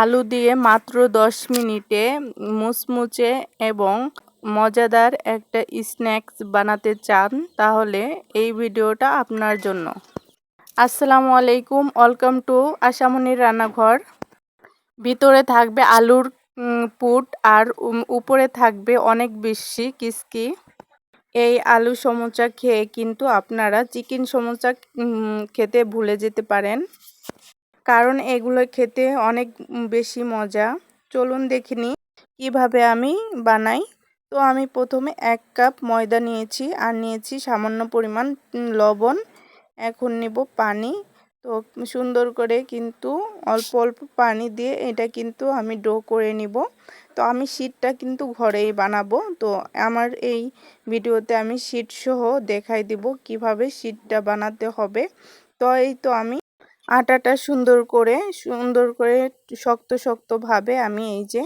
আলু দিয়ে মাত্র দশ মিনিটে মুচমুচে এবং মজাদার একটা স্ন্যাক্স বানাতে চান, তাহলে এই ভিডিওটা আপনার জন্য। আসসালামু আলাইকুম, ওয়েলকাম টু আশামনির রান্নাঘর। ভিতরে থাকবে আলুর পুট আর উপরে থাকবে অনেক বেশি কিসকি। এই আলু সমোচা খেয়ে কিন্তু আপনারা চিকেন সমোচা খেতে ভুলে যেতে পারেন। কারণ এগুলো খেতে অনেক বেশি মজা। চলুন দেখিনি কীভাবে আমি বানাই। তো আমি প্রথমে এক কাপ ময়দা নিয়েছি আর নিয়েছি সামান্য পরিমাণ লবণ। এখন নেব পানি। তো সুন্দর করে কিন্তু অল্প অল্প পানি দিয়ে এটা কিন্তু আমি ডো করে নিব। তো আমি শীতটা কিন্তু ঘরেই বানাবো। তো আমার এই ভিডিওতে আমি শীত সহ দেখাই দিব কীভাবে শীতটা বানাতে হবে। তো এই তো আমি আটাটা সুন্দর করে সুন্দর করে শক্ত শক্তভাবে আমি এই যে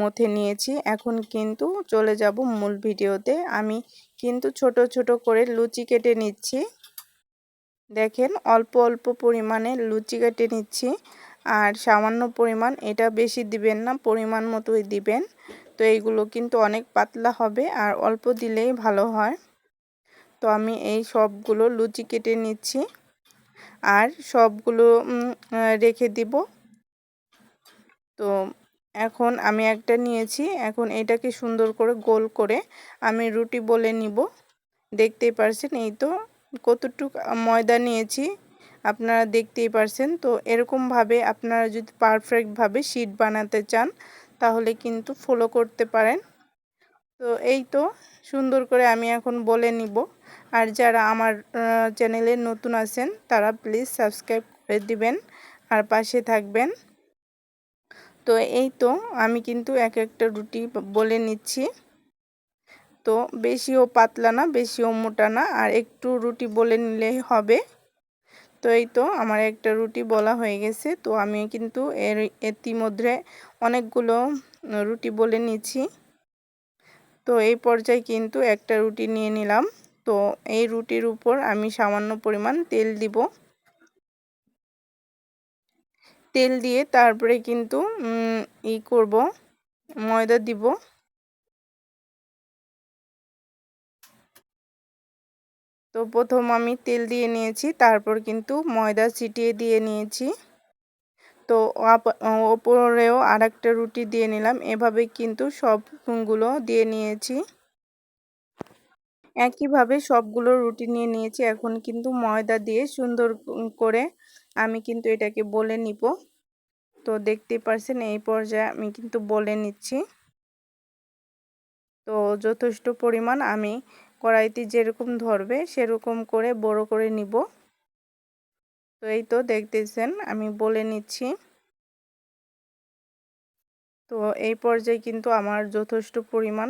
মথে নিয়েছি। এখন কিন্তু চলে যাব মূল ভিডিওতে। আমি কিন্তু ছোট ছোট করে লুচি কেটে নিচ্ছি। দেখেন অল্প অল্প পরিমাণে লুচি কেটে নিচ্ছি। আর সামান্য পরিমাণ, এটা বেশি দিবেন না, পরিমাণ মতোই দিবেন। তো এইগুলো কিন্তু অনেক পাতলা হবে আর অল্প দিলেই ভালো হয়। তো আমি এই সবগুলো লুচি কেটে নিচ্ছি। আর সবগুলো রেখে দিব। তো এখন আমি একটা নিয়েছি। এখন এটাকে সুন্দর করে গোল করে আমি রুটি বলে নিব। দেখতেই পারছেন এই তো কতটুকু ময়দা নিয়েছি। আপনারা দেখতেই পারছেন। তো এরকমভাবে আপনারা যদি পারফেক্টভাবে শিট বানাতে চান, তাহলে কিন্তু ফলো করতে পারেন। তো এই তো সুন্দর করে আমি এখন বলে নিব। আর যারা আমার চ্যানেলে নতুন আছেন, তারা প্লিজ সাবস্ক্রাইব করে দিবেন আর পাশে থাকবেন। তো এই তো, আমি কিন্তু এক একটা রুটি বলে নিচ্ছি। তো বেশিও পাতলা না, বেশিও মোটা না, আর একটু রুটি বলে নিলেই হবে। তো এই তো, আমার একটা রুটি বলা হয়ে গেছে। তো আমি কিন্তু এর, ইতিমধ্যে অনেকগুলো, রুটি বলে নিচ্ছি। তো এই পর্যায়ে কিন্তু একটা রুটি নিয়ে নিলাম। তো এই রুটির উপর আমি সামান্য পরিমাণ তেল দিব। তেল দিয়ে তারপরে কিন্তু ই করব, ময়দা দিব। তো প্রথম আমি তেল দিয়ে নিয়েছি, তারপর কিন্তু ময়দা ছিটিয়ে দিয়ে নিয়েছি। তো ওপরেও আর রুটি দিয়ে নিলাম, এভাবে কিন্তু সবগুলো দিয়ে নিয়েছি। একইভাবে সবগুলো রুটি নিয়ে নিয়েছি। এখন কিন্তু ময়দা দিয়ে সুন্দর করে আমি কিন্তু এটাকে বলে নিব। তো দেখতে পারছেন, এই পর্যায়ে আমি কিন্তু বলে নিচ্ছি। তো যথেষ্ট পরিমাণ আমি কড়াইতে যেরকম ধরবে সেরকম করে বড় করে নিব। তো এই তো দেখতেছেন, আমি বলে নিচ্ছি। তো এই পর্যায়ে কিন্তু আমার যথেষ্ট পরিমাণ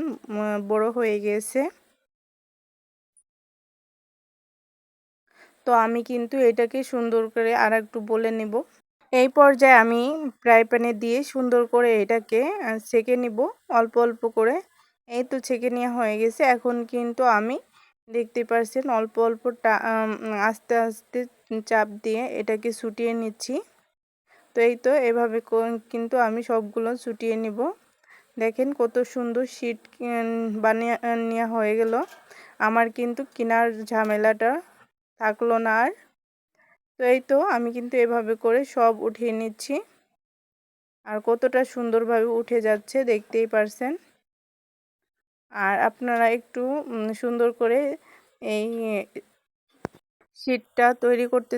বড় হয়ে গেছে। তো আমি কিন্তু এটাকে সুন্দর করে আর একটু বলে নিব। এই পর্যায়ে আমি ফ্রাই প্যানে দিয়ে সুন্দর করে এটাকে ছেঁকে নিব। অল্প অল্প করে। এই তো ছেঁকে নেওয়া হয়ে গেছে। এখন কিন্তু আমি দেখতে পাচ্ছেন অল্প অল্প আস্তে আস্তে চাপ দিয়ে এটাকে ছুটিয়ে নিচ্ছি। তো এই তো এভাবে কিন্তু আমি সবগুলো ছুটিয়ে নিব। দেখেন কত সুন্দর শীট বানিয়ে নেওয়া হয়ে গেল। আমার কিন্তু কেনার ঝামেলাটা থাকল না আর। তো এই তো আমি কিন্তু এভাবে করে সব উঠিয়ে নিচ্ছি। আর কতটা সুন্দরভাবে উঠে যাচ্ছে দেখতেই পারছেন। আর আপনারা একটু সুন্দর করে এই শীটটা তৈরি করতে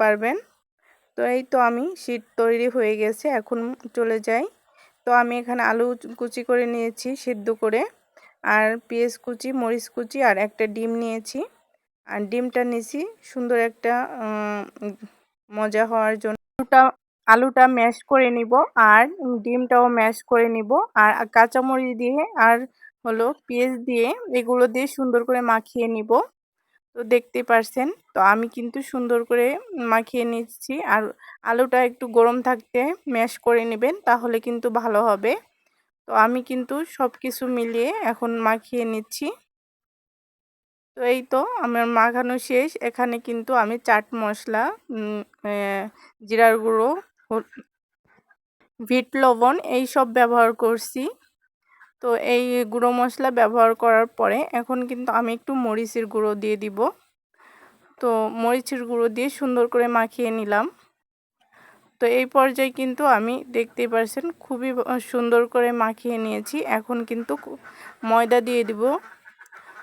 পারবেন। তো এই তো আমি শীট তৈরি হয়ে গেছে, এখন চলে যাই। তো আমি এখানে আলু কুচি করে নিয়েছি সিদ্ধ করে। আর পেঁয়াজ কুচি, মরিচ কুচি আর একটা ডিম নিয়েছি। আর ডিমটা নিয়েছি সুন্দর একটা মজা হওয়ার জন্য। আলুটা আলুটা ম্যাশ করে নিব আর ডিমটাও ম্যাশ করে নিব। আর কাঁচামরিচ দিয়ে আর হলো পেঁয়াজ দিয়ে এগুলো দিয়ে সুন্দর করে মাখিয়ে নিব। তো দেখতে পারছেন, তো আমি কিন্তু সুন্দর করে মাখিয়ে নিচ্ছি। আর আলুটা একটু গরম থাকতে ম্যাশ করে নেবেন, তাহলে কিন্তু ভালো হবে। তো আমি কিন্তু সব কিছু মিলিয়ে এখন মাখিয়ে নিচ্ছি। তো এই তো আমার মাখানো শেষ। এখানে কিন্তু আমি চাট মশলা জিরার গুঁড়ো ভিট লবণ এই সব ব্যবহার করছি। তো এই গুঁড়ো মশলা ব্যবহার করার পরে এখন কিন্তু আমি একটু মরিচের গুঁড়ো দিয়ে দিব। তো মরিচের গুঁড়ো দিয়ে সুন্দর করে মাখিয়ে নিলাম। তো এই পর্যায়ে কিন্তু আমি দেখতেই পারছেন খুবই সুন্দর করে মাখিয়ে নিয়েছি। এখন কিন্তু ময়দা দিয়ে দিব।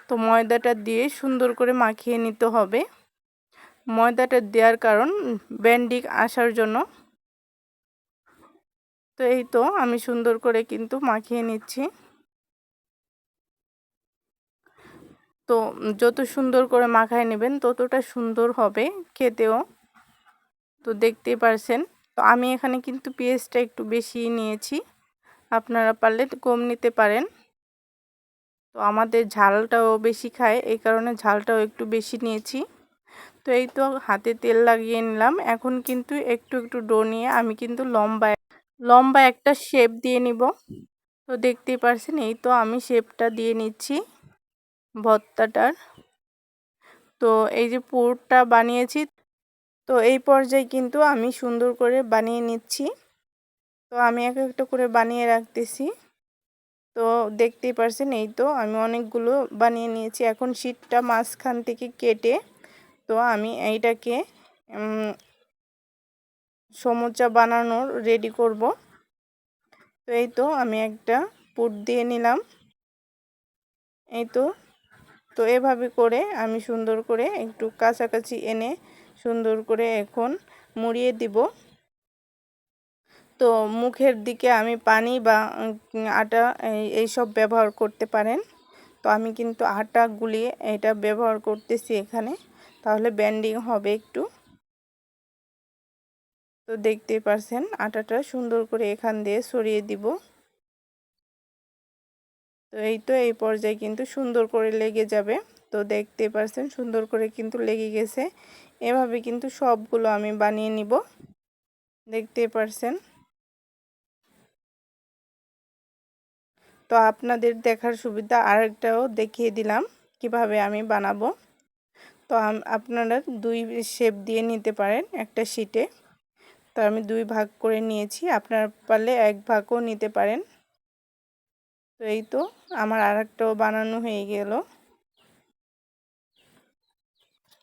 তো ময়দাটা দিয়ে সুন্দর করে মাখিয়ে নিতে হবে। ময়দাটা দেওয়ার কারণ ব্যান্ডিক আসার জন্য। তো এই তো আমি সুন্দর করে কিন্তু মাখিয়ে নিচ্ছি। তো যত সুন্দর করে মাখায় নেবেন ততটা সুন্দর হবে খেতেও। তো দেখতেই পারছেন। তো আমি এখানে কিন্তু পেঁয়াজটা একটু বেশি নিয়েছি। আপনারা পারলে কম নিতে পারেন। তো আমাদের ঝালটাও বেশি খায়, এই কারণে ঝালটাও একটু বেশি নিয়েছি। তো এই তো হাতে তেল লাগিয়ে নিলাম। এখন কিন্তু একটু একটু ডো নিয়ে আমি কিন্তু লম্বা লম্বা একটা শেপ দিয়ে নিব। তো দেখতেই পারছেন, এই তো আমি শেপটা দিয়ে নিচ্ছি ভর্তাটার। তো এই যে পুরটা বানিয়েছি, তো এই পর্যায়ে কিন্তু আমি সুন্দর করে বানিয়ে নিচ্ছি। তো আমি এক একটা করে বানিয়ে রাখতেছি। তো দেখতেই পারছেন, এই তো আমি অনেকগুলো বানিয়ে নিয়েছি। এখন শীতটা মাঝখান থেকে কেটে তো আমি এইটাকে সমুচা বানানোর রেডি করব। তো এই তো আমি একটা পুট দিয়ে নিলাম। এই তো তো এভাবে করে আমি সুন্দর করে একটু কাছাকাছি এনে সুন্দর করে এখন মুড়িয়ে দিব। তো মুখের দিকে আমি পানি বা আটা এইসব ব্যবহার করতে পারেন। তো আমি কিন্তু আটা গুলিয়ে এটা ব্যবহার করতেছি এখানে। তাহলে ব্যান্ডিং হবে একটু। তো দেখতেই পারছেন, আটাটা সুন্দর করে এখান দিয়ে সরিয়ে দিব। তো এই তো এই পর্যায়ে কিন্তু সুন্দর করে লেগে যাবে। তো দেখতে পারছেন, সুন্দর করে কিন্তু লেগে গেছে। এভাবে কিন্তু সবগুলো আমি বানিয়ে নিব। দেখতে পারছেন। তো আপনাদের দেখার সুবিধা আরেকটাও দেখিয়ে দিলাম, কীভাবে আমি বানাবো। তো আপনারা দুই শেপ দিয়ে নিতে পারেন একটা শিটে তো আমি দুই ভাগ করে নিয়েছি, আপনার পারলে এক ভাগও নিতে পারেন। তো এই তো আমার আর একটাও বানানো হয়ে গেল।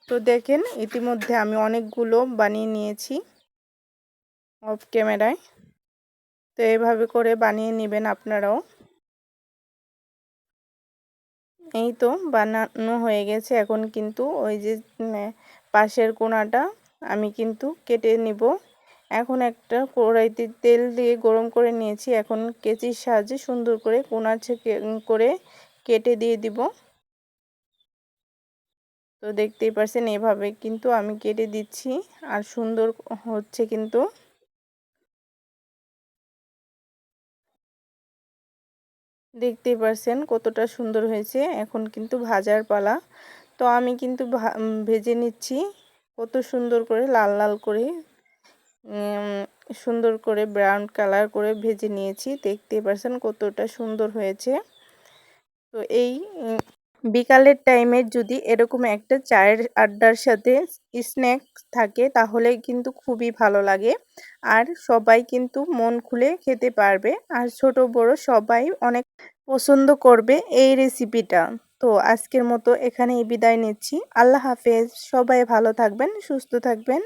তো দেখেন ইতিমধ্যে আমি অনেকগুলো বানিয়ে নিয়েছি অফ ক্যামেরায় তো এভাবে করে বানিয়ে নেবেন আপনারাও। এই তো বানানো হয়ে গেছে। এখন কিন্তু ওই যে পাশের কোনাটা আমি কিন্তু কেটে নিব। এখন একটা কড়াইতে তেল দিয়ে গরম করে নিয়েছি। এখন কেচির সাহায্যে সুন্দর করে কোনা করে কেটে দিয়ে দিব। তো দেখতেই পারছেন, এভাবে কিন্তু আমি কেটে দিচ্ছি। আর সুন্দর হচ্ছে কিন্তু দেখতেই পারছেন কতটা সুন্দর হয়েছে। এখন কিন্তু ভাজার পালা। তো আমি কিন্তু ভেজে নিচ্ছি। কত সুন্দর করে, লাল লাল করে সুন্দর করে ব্রাউন কালার করে ভেজে নিয়েছি। দেখতেই পারছেন কতটা সুন্দর হয়েছে। তো এই বিকালের টাইমে যদি এরকম একটা চায়ের আড্ডার সাথে স্ন্যাক্স থাকে, তাহলে কিন্তু খুবই ভালো লাগে। আর সবাই কিন্তু মন খুলে খেতে পারবে। আর ছোট বড় সবাই অনেক পছন্দ করবে এই রেসিপিটা তো আজকের মতো এখানেই বিদায় নিচ্ছি। আল্লাহ হাফেজ। সবাই ভালো থাকবেন, সুস্থ থাকবেন।